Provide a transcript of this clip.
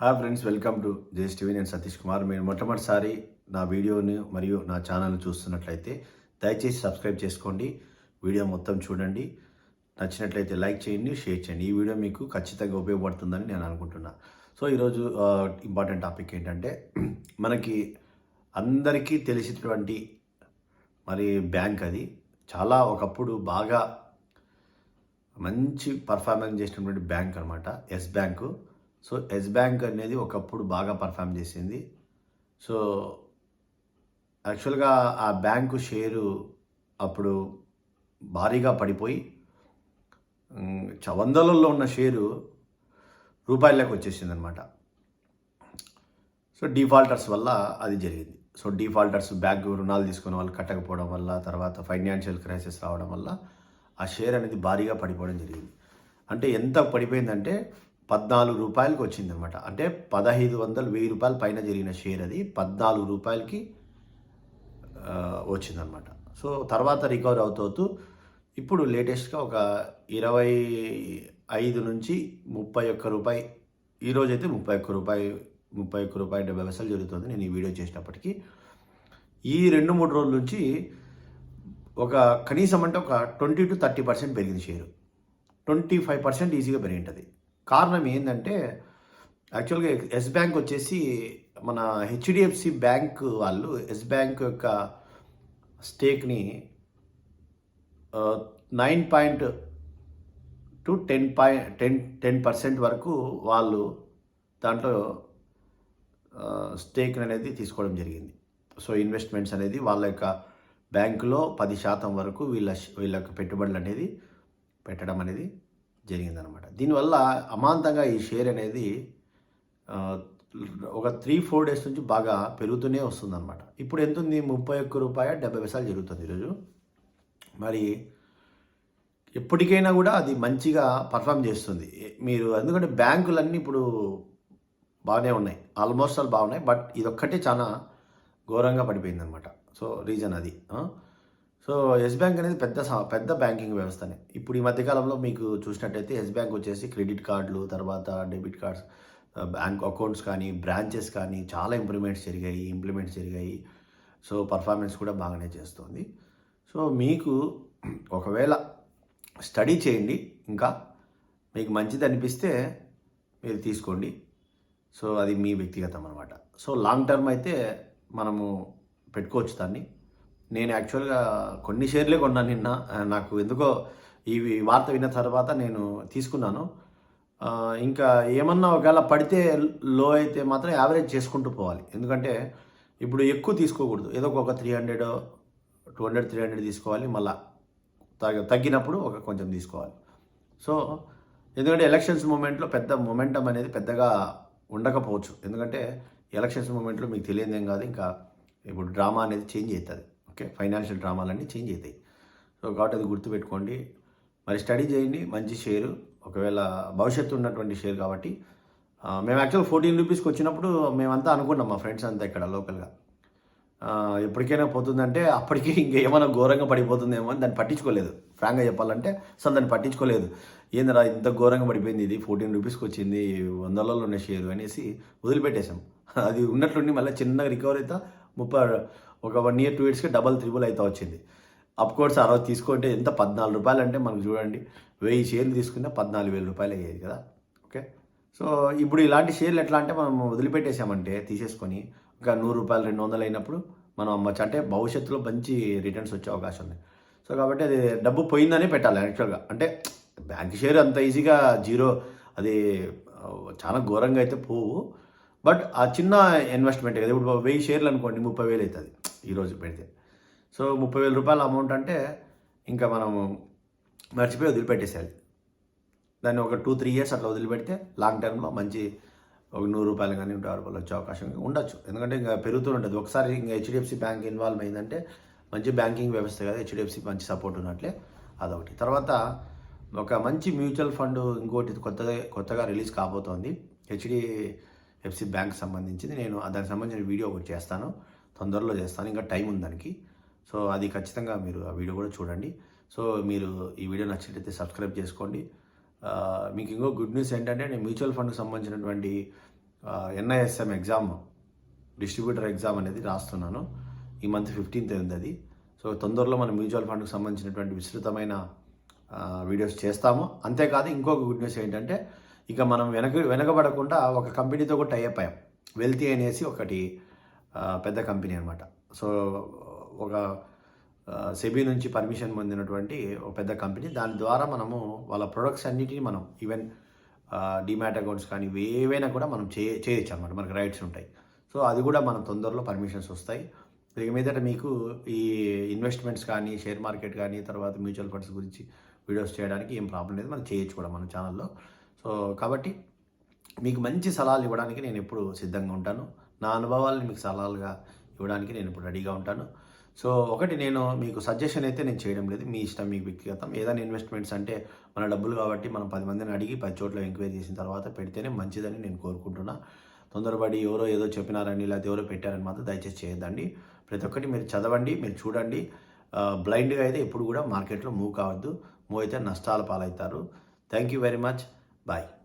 Hi friends welcome to JS TV నేను సతీష్ కుమార్ మీరు మొట్టమొదటిసారి నా వీడియోని మరియు నా ఛానల్ చూస్తున్నట్లయితే దయచేసి సబ్స్క్రైబ్ చేసుకోండి. వీడియో మొత్తం చూడండి. నచ్చినట్లయితే లైక్ చేయండి షేర్ చేయండి. ఈ వీడియో మీకు ఖచ్చితంగా ఉపయోగపడుతుందని నేను అనుకుంటున్నా. సో ఈరోజు ఇంపార్టెంట్ టాపిక్ ఏంటంటే మనకి అందరికీ తెలిసినటువంటి మరి బ్యాంక్ అది. చాలా ఒకప్పుడు బాగా మంచి పర్ఫార్మెన్స్ చేసినటువంటి బ్యాంక్ అనమాట Yes bank so Yes bank అనేది ఒకప్పుడు బాగా పర్ఫామ్ చేసింది. సో యాక్చువల్గా ఆ బ్యాంకు షేరు అప్పుడు భారీగా పడిపోయి చ- వందలలో ఉన్న షేరు రూపాయలకు వచ్చేసింది అనమాట సో డిఫాల్టర్స్ వల్ల అది జరిగింది. సో డిఫాల్టర్స్ బ్యాంక్ రుణాలు తీసుకున్న వాళ్ళు కట్టకపోవడం వల్ల తర్వాత ఫైనాన్షియల్ క్రైసిస్ రావడం వల్ల ఆ షేర్ అనేది భారీగా పడిపోవడం జరిగింది. అంటే ఎంత పడిపోయిందంటే పద్నాలుగు రూపాయలకి వచ్చిందనమాట అంటే పదహైదు వందలు వెయ్యి రూపాయల పైన జరిగిన షేర్ అది. పద్నాలుగు రూపాయలకి వచ్చిందనమాట సో తర్వాత రికవర్ అవుతూ ఇప్పుడు లేటెస్ట్గా ఒక ఇరవై ఐదు నుంచి ముప్పై ఒక్క రూపాయి ఈరోజు అయితే ముప్పై ఒక్క రూపాయి ముప్పై ఒక్క రూపాయి డెబ్బై పైసలు జరుగుతుంది. నేను ఈ వీడియో చేసినప్పటికీ ఈ రెండు మూడు రోజుల నుంచి ఒక కనీసం అంటే ఒక ట్వంటీ టు థర్టీ పర్సెంట్ పెరిగింది షేరు. ట్వంటీ ఫైవ్ పర్సెంట్ ఈజీగా పెరిగింటుంది. కారణం ఏంటంటే యాక్చువల్గా ఎస్ బ్యాంక్ వచ్చేసి మన హెచ్డిఎఫ్సి బ్యాంక్ వాళ్ళు ఎస్ బ్యాంక్ యొక్క స్టేక్ని nine point two ten point ten ten percent వరకు వాళ్ళు దాంట్లో స్టేక్ అనేది తీసుకోవడం జరిగింది. సో ఇన్వెస్ట్మెంట్స్ అనేది వాళ్ళ యొక్క బ్యాంకులో పది శాతం వరకు వీళ్ళ వీళ్ళ యొక్క పెట్టుబడులు అనేది పెట్టడం అనేది జరిగిందనమాట. దీనివల్ల అమాంతంగా ఈ షేర్ అనేది ఒక త్రీ ఫోర్ డేస్ నుంచి బాగా పెరుగుతూనే వస్తుందన్నమాట ఇప్పుడు ఎంత ఉంది? ముప్పై ఒక్క రూపాయ డెబ్బై పైసలు జరుగుతుంది ఈరోజు. మరి ఎప్పటికైనా కూడా అది మంచిగా పర్ఫామ్ చేస్తుంది. మీరు ఎందుకంటే బ్యాంకులన్నీ ఇప్పుడు బాగానే ఉన్నాయి. ఆల్మోస్ట్ ఆల్ బాగున్నాయి. బట్ ఇదొక్కటే చాలా ఘోరంగా పడిపోయింది అనమాట సో రీజన్ అది. సో ఎస్ బ్యాంక్ అనేది పెద్ద సా- పెద్ద బ్యాంకింగ్ వ్యవస్థనే. ఇప్పుడు ఈ మధ్యకాలంలో మీకు చూసినట్టయితే ఎస్ బ్యాంక్ వచ్చేసి క్రెడిట్ కార్డులు తర్వాత డెబిట్ కార్డ్స్ బ్యాంక్ అకౌంట్స్ కానీ బ్రాంచెస్ కానీ చాలా ఇంప్రూవ్మెంట్స్ జరిగాయి ఇంప్లిమెంట్స్ జరిగాయి. సో పర్ఫార్మెన్స్ కూడా బాగానే చేస్తుంది. సో మీకు ఒకవేళ స్టడీ చేయండి ఇంకా మీకు మంచిది అనిపిస్తే మీరు తీసుకోండి. సో అది మీ వ్యక్తిగతం అనమాట సో లాంగ్ టర్మ్ అయితే మనము పెట్టుకోవచ్చు దాన్ని. నేను యాక్చువల్గా కొన్ని షేర్లే కొన్నాను నిన్న. నాకు ఎందుకో ఈ వార్త విన్న తర్వాత నేను తీసుకున్నాను. ఇంకా ఏమన్నా ఒకవేళ పడితే లో అయితే మాత్రం యావరేజ్ చేసుకుంటూ పోవాలి. ఎందుకంటే ఇప్పుడు ఎక్కువ తీసుకోకూడదు. ఏదో ఒక three hundred two hundred three hundred తీసుకోవాలి. మళ్ళా తగ్గినప్పుడు ఒక కొంచెం తీసుకోవాలి. సో ఎందుకంటే ఎలక్షన్స్ మూమెంట్లో పెద్ద మొమెంటం అనేది పెద్దగా ఉండకపోవచ్చు. ఎందుకంటే ఎలక్షన్స్ మూమెంట్లో మీకు తెలియదేం కాదు. ఇంకా ఇప్పుడు డ్రామా అనేది చేంజ్ అవుతుంది. ఓకే ఫైనాన్షియల్ డ్రామాలన్నీ చేంజ్ అవుతాయి. సో కాబట్టి అది గుర్తుపెట్టుకోండి. మరి స్టడీ చేయండి మంచి షేరు. ఒకవేళ భవిష్యత్తు ఉన్నటువంటి షేర్ కాబట్టి మేము యాక్చువల్ ఫోర్టీన్ రూపీస్కి వచ్చినప్పుడు మేమంతా అనుకున్నాం మా ఫ్రెండ్స్ అంతా ఇక్కడ లోకల్గా. ఎప్పటికైనా పోతుందంటే అప్పటికి ఇంకేమైనా ఘోరంగా పడిపోతుందేమో అని దాన్ని పట్టించుకోలేదు. ఫ్రాంక్గా చెప్పాలంటే అసలు దాన్ని పట్టించుకోలేదు. ఏందిరా ఇంత ఘోరంగా పడిపోయింది ఇది? ఫోర్టీన్ రూపీస్కి వచ్చింది వందలలో ఉన్న షేర్ అనేసి వదిలిపెట్టేశాం. అది ఉన్నట్లుండి మళ్ళీ చిన్నగా రికవర్ అవుతా ముప్పై ఒక వన్ ఇయర్ టూ ఇయర్స్కి డబల్ త్రిబుల్ అయితే వచ్చింది. అప్ కోర్స్ ఆ రోజు తీసుకుంటే ఎంత? పద్నాలుగు రూపాయలు అంటే మనకు చూడండి వెయ్యి షేర్లు తీసుకున్నా పద్నాలుగు వేల రూపాయలు అయ్యేది కదా. ఓకే సో ఇప్పుడు ఇలాంటి షేర్లు ఎట్లా అంటే మనం వదిలిపెట్టేసామంటే తీసేసుకొని ఒక నూరు రూపాయలు రెండు వందలు అయినప్పుడు మనం అమ్మచ్చు. అంటే భవిష్యత్తులో మంచి రిటర్న్స్ వచ్చే అవకాశం ఉంది. సో కాబట్టి అది డబ్బు పోయిందనే పెట్టాలి యాక్చువల్గా అంటే బ్యాంక్ షేర్ అంత ఈజీగా జీరో అది చాలా ఘోరంగా అయితే పోవు. బట్ ఆ చిన్న ఇన్వెస్ట్మెంట్ కదా ఇప్పుడు వెయ్యి షేర్లు అనుకోండి ముప్పై వేలు అవుతుంది ఈరోజు పెడితే. సో ముప్పై వేల రూపాయల అమౌంట్ అంటే ఇంకా మనము మర్చిపోయి వదిలిపెట్టేసేయాలి. దాన్ని ఒక టూ త్రీ ఇయర్స్ అట్లా వదిలిపెడితే లాంగ్ టర్మ్లో మంచి ఒక నూరు రూపాయలు కానీ నూట యాభై రూపాయలు వచ్చే అవకాశం ఉండొచ్చు. ఎందుకంటే ఇంకా పెరుగుతూ ఉంటుంది. ఒకసారి ఇంకా హెచ్డిఎఫ్సి బ్యాంక్ ఇన్వాల్వ్ అయిందంటే మంచి బ్యాంకింగ్ వ్యవస్థ కదా హెచ్డిఎఫ్సి మంచి సపోర్ట్ ఉన్నట్లే అదొకటి. తర్వాత ఒక మంచి మ్యూచువల్ ఫండ్ ఇంకోటి కొత్తగా కొత్తగా రిలీజ్ కాబోతోంది. ఎఫ్సి బ్యాంక్ సంబంధించింది. నేను దానికి సంబంధించిన వీడియో ఒకటి చేస్తాను. తొందరలో చేస్తాను. ఇంకా టైం ఉంది దానికి. సో అది ఖచ్చితంగా మీరు ఆ వీడియో కూడా చూడండి. సో మీరు ఈ వీడియో నచ్చినట్లయితే సబ్స్క్రైబ్ చేసుకోండి. మీకు ఇంకో గుడ్ న్యూస్ ఏంటంటే నేను మ్యూచువల్ ఫండ్కి సంబంధించినటువంటి ఎన్ఐఎస్ఎం ఎగ్జామ్ డిస్ట్రిబ్యూటర్ ఎగ్జామ్ అనేది రాస్తున్నాను. ఈ మంత్ ఫిఫ్టీన్త్ ఉంది అది. సో తొందరలో మనం మ్యూచువల్ ఫండ్కి సంబంధించినటువంటి విస్తృతమైన వీడియోస్ చేస్తాము. అంతేకాదు ఇంకొక గుడ్ న్యూస్ ఏంటంటే ఇక మనం వెనక వెనకబడకుండా ఒక కంపెనీతో కూడా టైఅప్ అయ్యాం. వెల్తీ అనేసి ఒకటి పెద్ద కంపెనీ అనమాట సో ఒక సెబీ నుంచి పర్మిషన్ పొందినటువంటి ఒక పెద్ద కంపెనీ. దాని ద్వారా మనము వాళ్ళ ప్రొడక్ట్స్ అన్నిటిని మనం ఈవెన్ డిమాట్ అకౌంట్స్ కానీ ఏవైనా కూడా మనం చే చేయొచ్చు అనమాట మనకు రైట్స్ ఉంటాయి. సో అది కూడా మనం తొందరలో పర్మిషన్స్ వస్తాయి. ఇక మీదట మీకు ఈ ఇన్వెస్ట్మెంట్స్ కానీ షేర్ మార్కెట్ కానీ తర్వాత మ్యూచువల్ ఫండ్స్ గురించి వీడియోస్ చేయడానికి ఏం ప్రాబ్లం లేదు. మనం చేయొచ్చు కూడా మన ఛానల్లో సో కాబట్టి మీకు మంచి సలహాలు ఇవ్వడానికి నేను ఎప్పుడు సిద్ధంగా ఉంటాను. నా అనుభవాలను మీకు సలహాలుగా ఇవ్వడానికి నేను ఇప్పుడు రెడీగా ఉంటాను. సో ఒకటి నేను మీకు సజెషన్ అయితే నేను చేయడం లేదు. మీ ఇష్టం మీకు వ్యక్తిగతం. ఏదైనా ఇన్వెస్ట్మెంట్స్ అంటే మన డబ్బులు కాబట్టి మనం పది మందిని అడిగి పది చోట్ల ఎంక్వైరీ చేసిన తర్వాత పెడితేనే మంచిదని నేను కోరుకుంటున్నా. తొందరపడి ఎవరో ఏదో చెప్పినారని లేకపోతే ఎవరో పెట్టారని మాత్రం దయచేసి చేయొద్దండి. ప్రతి ఒక్కటి మీరు చదవండి మీరు చూడండి. బ్లైండ్గా అయితే ఎప్పుడు కూడా మార్కెట్లో మూవ్ కావద్దు. మూవ్ అయితే నష్టాల పాలవుతారు. Thank you very much. Bye.